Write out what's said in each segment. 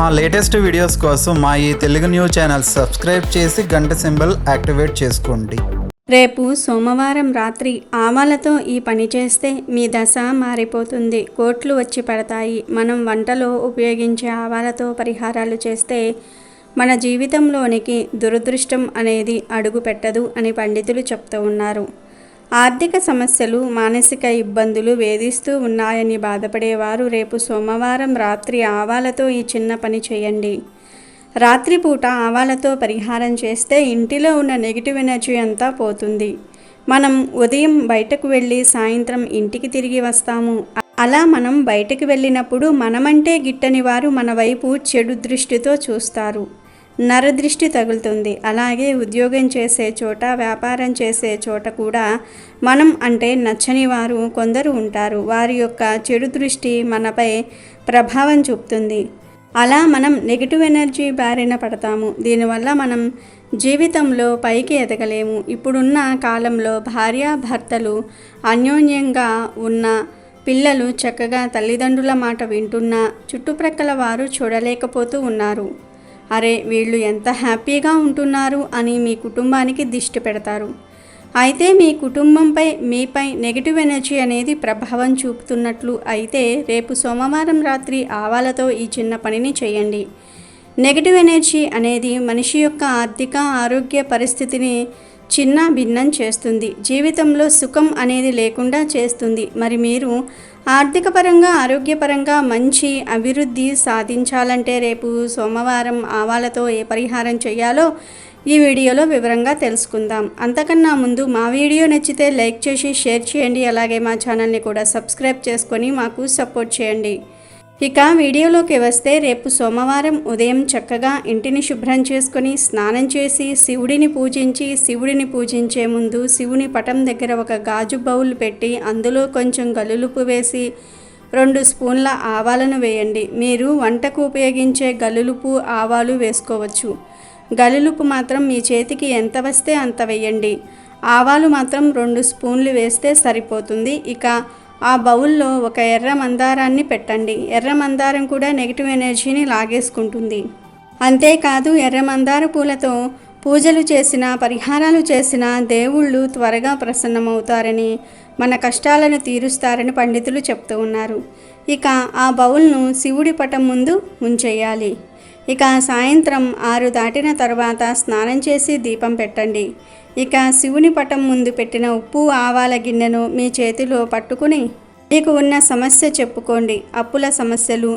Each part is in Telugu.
మా లేటెస్ట్ వీడియోస్ కోసం మా ఈ తెలుగు న్యూస్ ఛానల్ సబ్స్క్రైబ్ చేసి గంట సింబల్ యాక్టివేట్ చేసుకోండి. రేపు సోమవారం రాత్రి ఆవాలతో ఈ పని చేస్తే మీ దశ మారిపోతుంది. కోట్లు వచ్చి పడతాయి. మనం వంటలో ఉపయోగించే ఆవాలతో పరిహారాలు చేస్తే మన జీవితంలోనికి దురదృష్టం అనేది అడుగు పెట్టదు అని పండితులు చెప్తూ ఉన్నారు. ఆర్థిక సమస్యలు మానసిక ఇబ్బందులు వేధిస్తూ ఉన్నాయని బాధపడేవారు. రేపు సోమవారం రాత్రి ఆవాలతో ఈ చిన్న పని చేయండి. రాత్రిపూట ఆవాలతో పరిహారం చేస్తే ఇంటిలో ఉన్న నెగిటివ్ ఎనర్జీ అంతా పోతుంది. మనం ఉదయం బయటకు వెళ్ళి సాయంత్రం ఇంటికి తిరిగి వస్తాము. అలా మనం బయటకు వెళ్ళినప్పుడు మనమంటే గిట్టని వారు మన వైపు చెడు దృష్టితో చూస్తారు. నరదృష్టి తగులుతుంది. అలాగే ఉద్యోగం చేసే చోట వ్యాపారం చేసే చోట కూడా మనం అంటే నచ్చని వారు కొందరు ఉంటారు. వారి యొక్క చెడు దృష్టి మనపై ప్రభావం చూపుతుంది. అలా మనం నెగిటివ్ ఎనర్జీ బారిన పడతాము. దీనివల్ల మనం జీవితంలో పైకి ఎదగలేము. ఇప్పుడున్న కాలంలో భార్యాభర్తలు అన్యోన్యంగా ఉన్న పిల్లలు చక్కగా తల్లిదండ్రుల మాట వింటున్నా చుట్టుప్రక్కల వారు చూడలేకపోతూ ఉన్నారు. అరే వీళ్ళు ఎంత హ్యాపీగా ఉంటున్నారు అని మీ కుటుంబానికి దిష్టి పెడతారు. అయితే మీ కుటుంబంపై మీపై నెగిటివ్ ఎనర్జీ అనేది ప్రభావం చూపుతున్నట్లు అయితే రేపు సోమవారం రాత్రి ఆవాలతో ఈ చిన్న పనిని చేయండి. నెగిటివ్ ఎనర్జీ అనేది మనిషి యొక్క ఆర్థిక ఆరోగ్య పరిస్థితిని చిన్న భిన్నం చేస్తుంది. జీవితంలో సుఖం అనేది లేకుండా చేస్తుంది. మరి మీరు ఆర్థికపరంగా ఆరోగ్యపరంగా మంచి అభివృద్ధి సాధించాలంటే రేపు సోమవారం ఆవాలతో ఏ పరిహారం చేయాలో ఈ వీడియోలో వివరంగా తెలుసుకుందాం. అంతకన్నా ముందు మా వీడియో నచ్చితే లైక్ చేసి షేర్ చేయండి. అలాగే మా ఛానల్ని కూడా సబ్స్క్రైబ్ చేసుకొని మాకు సపోర్ట్ చేయండి. ఇక వీడియోలోకి వస్తే రేపు సోమవారం ఉదయం చక్కగా ఇంటిని శుభ్రం చేసుకొని స్నానం చేసి శివుడిని పూజించి శివుడిని పూజించే ముందు శివుని పటం దగ్గర ఒక గాజు బౌల్ పెట్టి అందులో కొంచెం గలులుపు వేసి రెండు స్పూన్ల ఆవాలను వేయండి. మీరు వంటకు ఉపయోగించే గలులుపు ఆవాలు వేసుకోవచ్చు. గలులుపు మాత్రం మీ చేతికి ఎంత వస్తే అంత వేయండి. ఆవాలు మాత్రం రెండు స్పూన్లు వేస్తే సరిపోతుంది. ఇక ఆ బౌల్లో ఒక ఎర్ర మందారాన్ని పెట్టండి. ఎర్ర మందారం కూడా నెగిటివ్ ఎనర్జీని లాగేసుకుంటుంది. అంతేకాదు ఎర్ర మందార పూలతో పూజలు చేసిన పరిహారాలు చేసిన దేవుళ్ళు త్వరగా ప్రసన్నమవుతారని మన కష్టాలను తీరుస్తారని పండితులు చెప్తూ ఉన్నారు. ఇక ఆ బౌల్ను శివుడి పటం ముందు ఉంచేయాలి. ఇక సాయంత్రం ఆరు దాటిన తర్వాత స్నానం చేసి దీపం పెట్టండి. ఇక శివుని పటం ముందు పెట్టిన ఉప్పు ఆవాల గిన్నెను మీ చేతిలో పట్టుకుని మీకు ఉన్న సమస్య చెప్పుకోండి. అప్పుల సమస్యలు.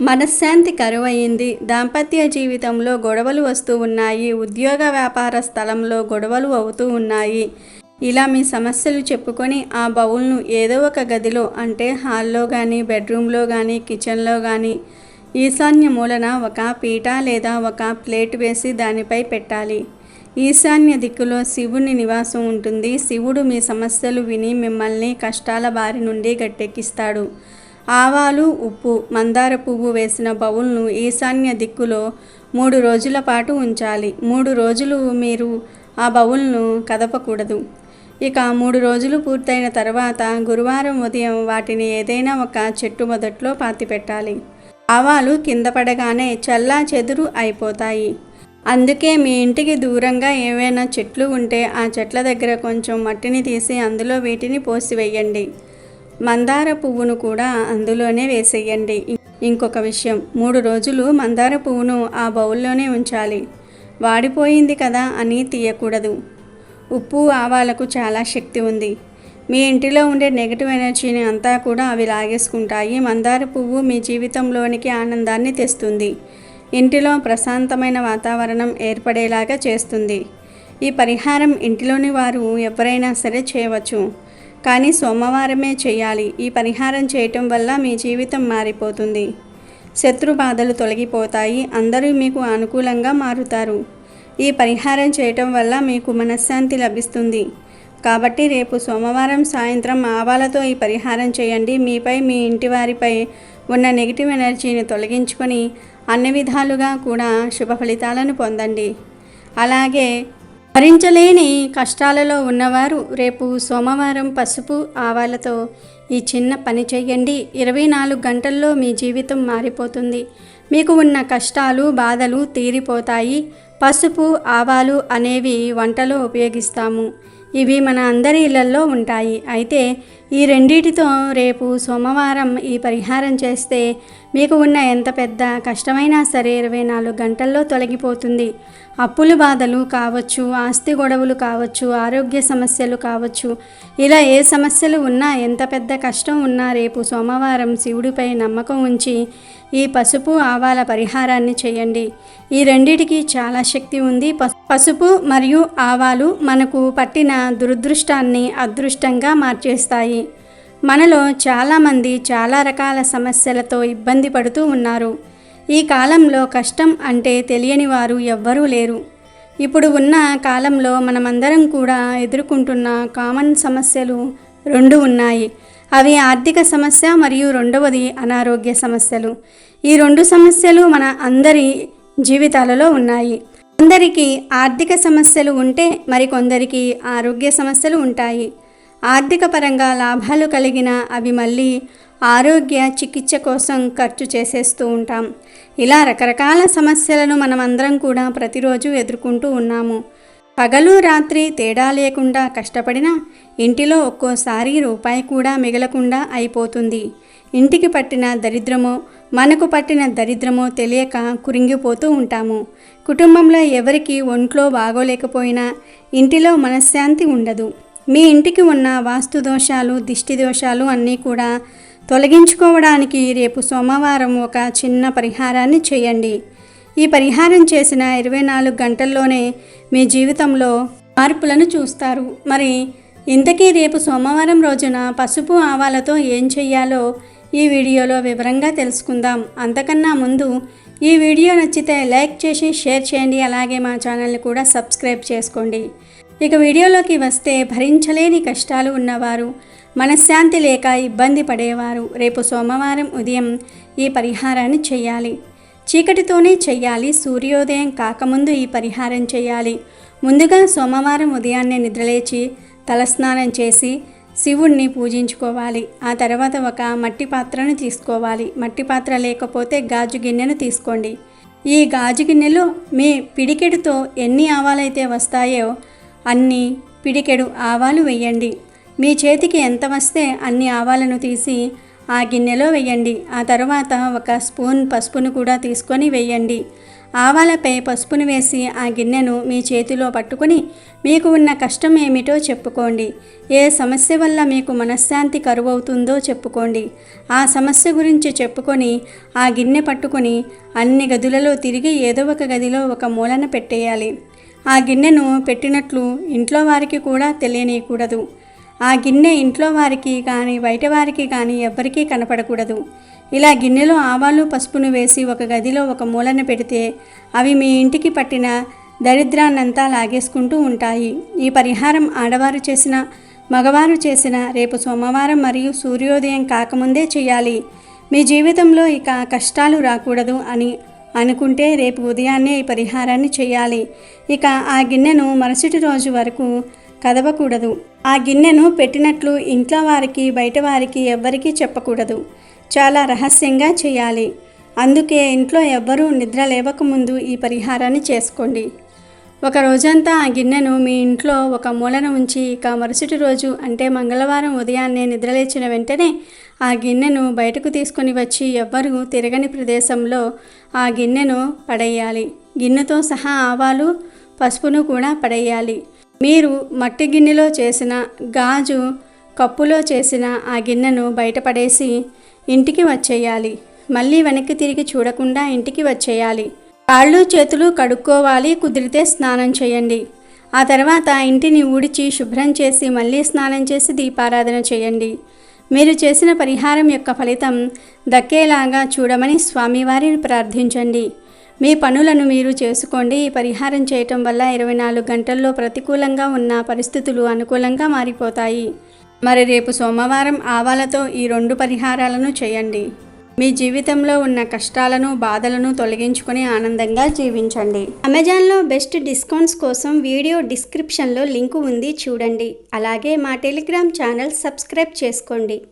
మనశ్శాంతి కరువయింది దాంపత్య జీవితంలో గొడవలు వస్తూ ఉన్నాయి. ఉద్యోగ వ్యాపార స్థలంలో గొడవలు అవుతూ ఉన్నాయి. ఇలా మీ సమస్యలు చెప్పుకొని ఆ బౌల్ను ఏదో ఒక గదిలో అంటే హాల్లో కానీ బెడ్రూమ్లో కానీ కిచెన్లో కానీ ఈశాన్య మూలన ఒక పీట లేదా ఒక ప్లేట్ వేసి దానిపై పెట్టాలి. ఈశాన్య దిక్కులో శివుని నివాసం ఉంటుంది. శివుడు మీ సమస్యలు విని మిమ్మల్ని కష్టాల బారి నుండి గట్టెక్కిస్తాడు. ఆవాలు ఉప్పు మందార పువ్వు వేసిన బౌల్ను ఈశాన్య దిక్కులో మూడు రోజుల పాటు ఉంచాలి. మూడు రోజులు మీరు ఆ బౌల్ను కదపకూడదు. ఇక మూడు రోజులు పూర్తయిన తర్వాత గురువారం ఉదయం వాటిని ఏదైనా ఒక చెట్టు మొదట్లో పాతి పెట్టాలి ఆవాలు కింద పడగానే చల్లా చెదురు అయిపోతాయి. అందుకే మీ ఇంటికి దూరంగా ఏవైనా చెట్లు ఉంటే ఆ చెట్ల దగ్గర కొంచెం మట్టిని తీసి అందులో వీటిని పోసివేయండి. మందార పువ్వును కూడా అందులోనే వేసేయండి. ఇంకొక విషయం మూడు రోజులు మందార పువ్వును ఆ బౌల్లోనే ఉంచాలి. వాడిపోయింది కదా అని తీయకూడదు. ఉప్పు ఆవాలకు చాలా శక్తి ఉంది. మీ ఇంటిలో ఉండే నెగిటివ్ ఎనర్జీని అంతా కూడా అవి లాగేసుకుంటాయి. మందార పువ్వు మీ జీవితంలోనికి ఆనందాన్ని తెస్తుంది. ఇంటిలో ప్రశాంతమైన వాతావరణం ఏర్పడేలాగా చేస్తుంది. ఈ పరిహారం ఇంటిలోని వారు ఎవరైనా సరే చేయవచ్చు. కానీ సోమవారమే చేయాలి. ఈ పరిహారం చేయటం వల్ల మీ జీవితం మారిపోతుంది. శత్రు బాధలు తొలగిపోతాయి. అందరూ మీకు అనుకూలంగా మారుతారు. ఈ పరిహారం చేయటం వల్ల మీకు మనశ్శాంతి లభిస్తుంది. కాబట్టి రేపు సోమవారం సాయంత్రం ఆవాలతో ఈ పరిహారం చేయండి. మీపై మీ ఇంటి వారిపై ఉన్న నెగిటివ్ ఎనర్జీని తొలగించుకొని అన్ని విధాలుగా కూడా శుభ ఫలితాలను పొందండి. అలాగే భరించలేని కష్టాలలో ఉన్నవారు రేపు సోమవారం పసుపు ఆవాలతో ఈ చిన్న పని చేయండి. ఇరవై నాలుగు గంటల్లో మీ జీవితం మారిపోతుంది. మీకు ఉన్న కష్టాలు బాధలు తీరిపోతాయి. పసుపు ఆవాలు అనేవి వంటలో ఉపయోగిస్తాము. ఇవి మన అందరి ఇళ్ళల్లో ఉంటాయి. అయితే ఈ రెండిటితో రేపు సోమవారం ఈ పరిహారం చేస్తే మీకు ఉన్న ఎంత పెద్ద కష్టమైనా సరే ఇరవై నాలుగు గంటల్లో తొలగిపోతుంది. అప్పులు బాధలు కావచ్చు ఆస్తి గొడవలు కావచ్చు ఆరోగ్య సమస్యలు కావచ్చు ఇలా ఏ సమస్యలు ఉన్నా ఎంత పెద్ద కష్టం ఉన్నా రేపు సోమవారం శివుడిపై నమ్మకం ఉంచి ఈ పసుపు ఆవాల పరిహారాన్ని చేయండి. ఈ రెండిటికి చాలా శక్తి ఉంది. పసు- పసుపు మరియు ఆవాలు మనకు పట్టిన దురదృష్టాన్ని అదృష్టంగా మార్చేస్తాయి. మనలో చాలామంది చాలా రకాల సమస్యలతో ఇబ్బంది పడుతూ ఉన్నారు. ఈ కాలంలో కష్టం అంటే తెలియని వారు ఎవ్వరూ లేరు. ఇప్పుడు ఉన్న కాలంలో మనమందరం కూడా ఎదుర్కొంటున్న కామన్ సమస్యలు రెండు ఉన్నాయి. అవి ఆర్థిక సమస్య మరియు రెండవది అనారోగ్య సమస్యలు. ఈ రెండు సమస్యలు మన అందరి జీవితాలలో ఉన్నాయి. కొందరికి ఆర్థిక సమస్యలు ఉంటే మరికొందరికి ఆరోగ్య సమస్యలు ఉంటాయి. ఆర్థిక పరంగా లాభాలు కలిగిన అవి మళ్ళీ ఆరోగ్య చికిత్స కోసం ఖర్చు చేసేస్తూ ఉంటాం. ఇలా రకరకాల సమస్యలను మనమందరం కూడా ప్రతిరోజు ఎదుర్కొంటూ ఉన్నాము. పగలు రాత్రి తేడా లేకుండా కష్టపడినా ఇంటిలో ఒక్కోసారి రూపాయి కూడా మిగలకుండా అయిపోతుంది. ఇంటికి పట్టిన దరిద్రమో మనకు పట్టిన దరిద్రమో తెలియక కురింగిపోతూ ఉంటాము. కుటుంబంలో ఎవరికి ఒంట్లో బాగోలేకపోయినా ఇంటిలో మనశ్శాంతి ఉండదు. మీ ఇంటికి ఉన్న వాస్తు దోషాలు దిష్టి దోషాలు అన్నీ కూడా తొలగించుకోవడానికి రేపు సోమవారం ఒక చిన్న పరిహారాన్ని చేయండి. ఈ పరిహారం చేసిన ఇరవై నాలుగు గంటల్లోనే మీ జీవితంలో మార్పులను చూస్తారు. మరి ఇంతకీ రేపు సోమవారం రోజున పసుపు ఆవాలతో ఏం చెయ్యాలో ఈ వీడియోలో వివరంగా తెలుసుకుందాం. అంతకన్నా ముందు ఈ వీడియో నచ్చితే లైక్ చేసి షేర్ చేయండి. అలాగే మా ఛానల్ని కూడా సబ్స్క్రైబ్ చేసుకోండి. ఇక వీడియోలోకి వస్తే భరించలేని కష్టాలు ఉన్నవారు మనశ్శాంతి లేక ఇబ్బంది పడేవారు. రేపు సోమవారం ఉదయం ఈ పరిహారాన్ని చేయాలి చీకటితోనే చెయ్యాలి సూర్యోదయం కాకముందు ఈ పరిహారం చేయాలి. ముందుగా సోమవారం ఉదయాన్నే నిద్రలేచి తలస్నానం చేసి శివుణ్ణి పూజించుకోవాలి. ఆ తర్వాత ఒక మట్టి పాత్రను తీసుకోవాలి. మట్టి పాత్ర లేకపోతే గాజు గిన్నెను తీసుకోండి. ఈ గాజు గిన్నెలో మీ పిడికెడుతో ఎన్ని ఆవాలైతే వస్తాయో అన్ని పిడికెడు ఆవాలు వేయండి. మీ చేతికి ఎంత వస్తే అన్ని ఆవాలను తీసి ఆ గిన్నెలో వేయండి. ఆ తర్వాత ఒక స్పూన్ పసుపును కూడా తీసుకొని వేయండి. ఆవాలపై పసుపును వేసి ఆ గిన్నెను మీ చేతిలో పట్టుకొని మీకు ఉన్న కష్టం ఏమిటో చెప్పుకోండి. ఏ సమస్య వల్ల మీకు మనశ్శాంతి కరువవుతుందో చెప్పుకోండి. ఆ సమస్య గురించి చెప్పుకొని ఆ గిన్నె పట్టుకొని అన్ని గదులలో తిరిగి ఏదో ఒక గదిలో ఒక మూలన పెట్టేయాలి. ఆ గిన్నెను పెట్టినట్లు ఇంట్లో వారికి కూడా తెలియనీయకూడదు. ఆ గిన్నె ఇంట్లో వారికి కానీ బయట వారికి కానీ ఎవ్వరికీ కనపడకూడదు. ఇలా గిన్నెలో ఆవాలు పసుపును వేసి ఒక గదిలో ఒక మూలన పెడితే అవి మీ ఇంటికి పట్టిన దరిద్రాన్నంతా లాగేసుకుంటూ ఉంటాయి. ఈ పరిహారం ఆడవారు చేసిన మగవారు చేసిన రేపు సోమవారం మరియు సూర్యోదయం కాకముందే చేయాలి. మీ జీవితంలో ఇక కష్టాలు రాకూడదు అని అనుకుంటే రేపు ఉదయాన్నే ఈ పరిహారాన్ని చేయాలి. ఇక ఆ గిన్నెను మరుసటి రోజు వరకు కదవకూడదు. ఆ గిన్నెను పెట్టినట్లు ఇంట్లో వారికి బయట వారికి ఎవ్వరికీ చెప్పకూడదు. చాలా రహస్యంగా చేయాలి. అందుకే ఇంట్లో ఎవ్వరూ నిద్ర లేవకముందు ఈ పరిహారాన్ని చేసుకోండి. ఒక రోజంతా ఆ గిన్నెను మీ ఇంట్లో ఒక మూలన ఉంచి ఇక మరుసటి రోజు అంటే మంగళవారం ఉదయాన్నే నిద్రలేచిన వెంటనే ఆ గిన్నెను బయటకు తీసుకొని వచ్చి ఎవ్వరూ తిరగని ప్రదేశంలో ఆ గిన్నెను పడేయాలి. గిన్నెతో సహా ఆవాలు పసుపును కూడా పడేయాలి. మీరు మట్టి గిన్నెలో చేసిన గాజు కప్పులో చేసిన ఆ గిన్నెను బయటపడేసి ఇంటికి వచ్చేయాలి. మళ్ళీ వెనక్కి తిరిగి చూడకుండా ఇంటికి వచ్చేయాలి. కాళ్ళు చేతులు కడుక్కోవాలి కుదిరితే స్నానం చేయండి. ఆ తర్వాత ఇంటిని ఊడిచి శుభ్రం చేసి మళ్ళీ స్నానం చేసి దీపారాధన చేయండి. మీరు చేసిన పరిహారం యొక్క ఫలితం దక్కేలాగా చూడమని స్వామివారిని ప్రార్థించండి. మీ పనులను మీరు చేసుకోండి. ఈ పరిహారం చేయటం వల్ల ఇరవై నాలుగు గంటల్లో ప్రతికూలంగా ఉన్న పరిస్థితులు అనుకూలంగా మారిపోతాయి. మరి రేపు సోమవారం ఆవాలతో ఈ రెండు పరిహారాలను చేయండి. మీ జీవితంలో ఉన్న కష్టాలను బాధలను తొలగించుకొని ఆనందంగా జీవించండి. అమెజాన్లో బెస్ట్ డిస్కౌంట్స్ కోసం వీడియో డిస్క్రిప్షన్లో లింకు ఉంది చూడండి. అలాగే మా టెలిగ్రామ్ ఛానల్ సబ్స్క్రైబ్ చేసుకోండి.